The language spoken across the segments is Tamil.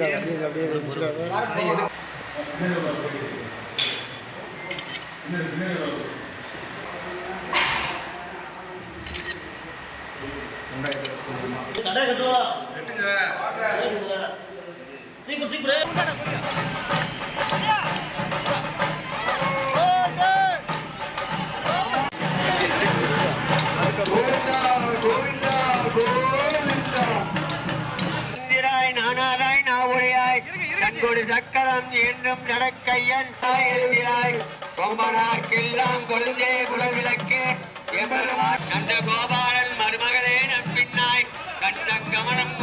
வச்சிடாத அப்படியே அப்படியே வச்சிடாத. கடை கட்டுவா தீப்பு தீப்பு கொடு சக்கரம் என்னும் நடக்கையன் எழுதியாய் கொம்பனார்க்கெல்லாம் கொழுந்தே குலவிளக்கே எபெருமான் நந்த கோபாலன் மருமகளே நம்பின்னாய் கண்ண கமலம்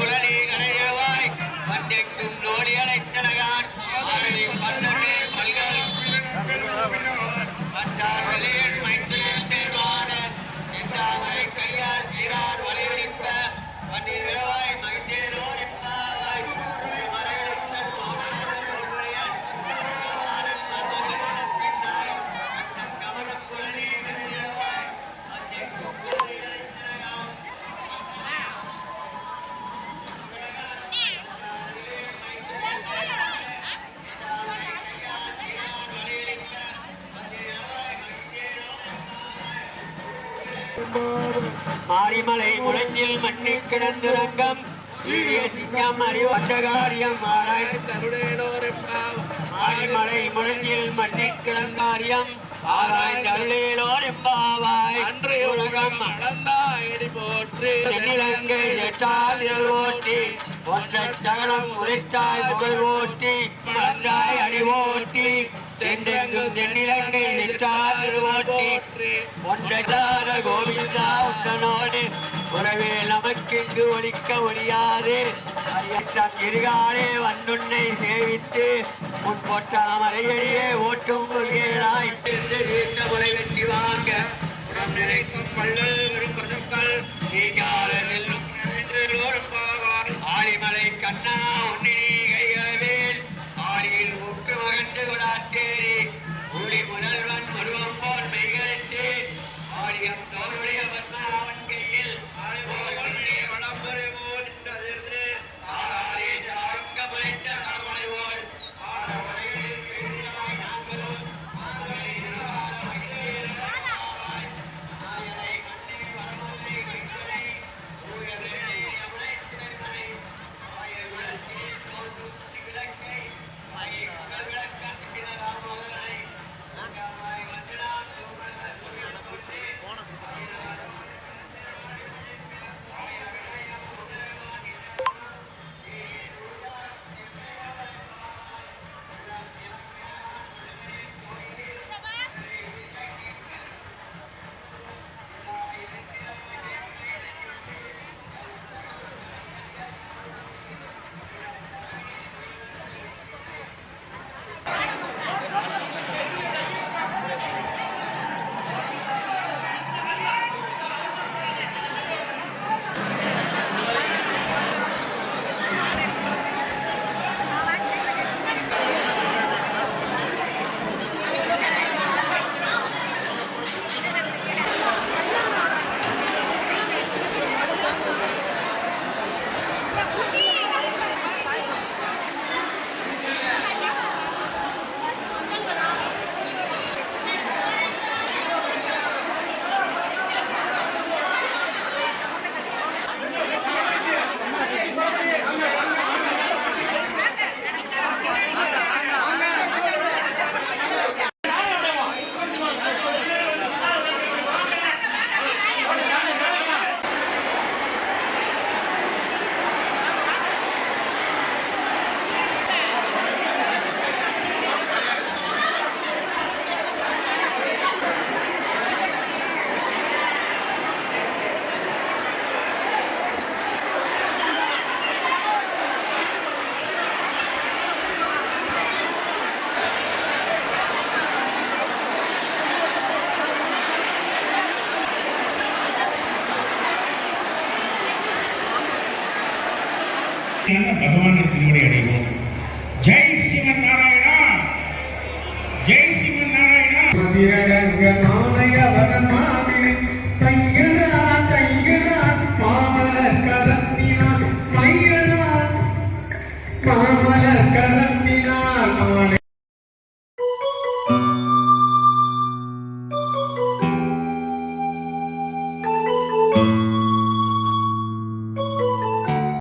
மாரிமலை முழஞ்சில் மண்ணி கிடந்து ரங்கம் மாரிமலை முழஞ்சில் மண்ணி கிடந்தாரியம் ஆராய்ந்து அருளேலோர் எம்பாவாய் அன்று உலகம் அளந்தாயடி போற்று. தென்னிலங்கை எட்டால் ஓட்டி. ஒன்றை சகலம் உரைத்தாய் புகழ் ஓட்டி. மறந்தாய் அடி ஓட்டி. தென்றெங்கும் தென்னிலங்கை எட்டால் திருவோட்டி ஒன்றை கோவிந்தா உன்னனோடு உறவே நமக்கெங்கு ஒழிக்க ஒழியாது. இருகாலே வந்துன்னை சேவித்து முன் போட்ட மலையடியே ஓட்டும் கொள்கைகளாய். தீர்த்த முறை வெற்றி வாங்க உடம் நிறைக்கும் பள்ளல் வரும் பசுக்கள் நீங்கால நெல்லும் ஆலிமலை கண்ணா உன்னினி பகவானை திருவடி அடைவோம் ஜெய் சிவன் நாராயணா ஜெய் சிவன் நாராயணா